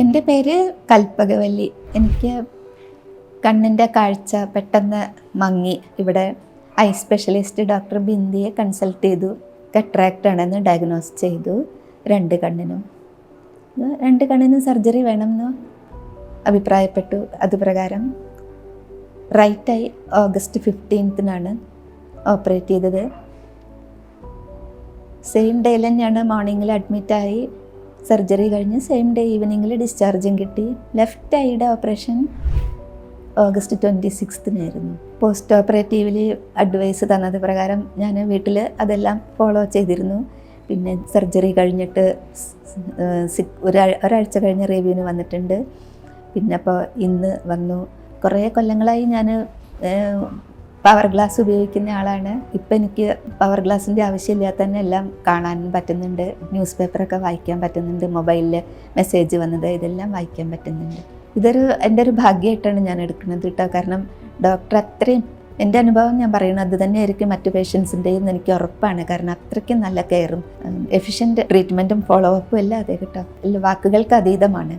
എന്റെ പേര് കൽപ്പകവല്ലി. എനിക്ക് കണ്ണിന്റെ കാഴ്ച പെട്ടെന്ന് മങ്ങി. ഇവിടെ ഐ സ്പെഷ്യലിസ്റ്റ് ഡോക്ടർ ബിന്ദിയെ കൺസൾട്ട് ചെയ്തു. കട്രാക്റ്റ് ആണെന്ന് ഡയഗ്നോസ് ചെയ്തു. രണ്ട് കണ്ണിനും. രണ്ട് കണ്ണിനും സർജറി വേണമെന്ന് അഭിപ്രായപ്പെട്ടു. അതുപ്രകാരം റൈറ്റ് ഐ ഓഗസ്റ്റ് ഫിഫ്റ്റീൻത്തിനാണ് ഓപ്പറേറ്റ് ചെയ്തത്. സെയിം ഡേയിൽ തന്നെയാണ് മോർണിംഗിൽ അഡ്മിറ്റായി. സർജറി കഴിഞ്ഞ് സെയിം ഡേ ഈവനിങ്ങിൽ ഡിസ്ചാർജും കിട്ടി. ലെഫ്റ്റ് ഐയുടെ ഓപ്പറേഷൻ ഓഗസ്റ്റ് ട്വന്റി സിക്സ്തിനായിരുന്നു പോസ്റ്റ് ഓപ്പറേറ്റീവിലി അഡ്വൈസ് തന്നത് പ്രകാരം ഞാൻ വീട്ടിൽ അതെല്ലാം ഫോളോ ചെയ്തിരുന്നു. പിന്നെ സർജറി കഴിഞ്ഞിട്ട് ഒരാഴ്ച കഴിഞ്ഞ് റിവ്യൂവിന് വന്നിട്ടുണ്ട്. പിന്നെ അപ്പോൾ ഇന്ന് വന്നു. കുറേ കൊല്ലങ്ങളായി ഞാൻ പവർ ഗ്ലാസ് ഉപയോഗിക്കുന്ന ആളാണ്. ഇപ്പം എനിക്ക് പവർ ഗ്ലാസിന്റെ ആവശ്യമില്ലാതെ തന്നെ എല്ലാം കാണാനും പറ്റുന്നുണ്ട്. ന്യൂസ് പേപ്പറൊക്കെ വായിക്കാൻ പറ്റുന്നുണ്ട്. മൊബൈലിൽ മെസ്സേജ് വന്നത് ഇതെല്ലാം വായിക്കാൻ പറ്റുന്നുണ്ട്. ഇതൊരു എന്റെ ഒരു ഭാഗ്യമായിട്ടാണ് ഞാൻ എടുക്കുന്നത് കേട്ടോ. കാരണം ഡോക്ടർ അത്രയും എന്റെ അനുഭവം ഞാൻ പറയുന്നത് അത് തന്നെയായിരിക്കും മറ്റു പേഷ്യൻസിന്റെയും എനിക്ക് ഉറപ്പാണ്. കാരണം അത്രയ്ക്കും നല്ല കെയറും എഫിഷ്യന്റ് ട്രീറ്റ്മെന്റും ഫോളോ അപ്പും എല്ലാം അതെ കേട്ടോ. വാക്കുകൾക്ക് അതീതമാണ്.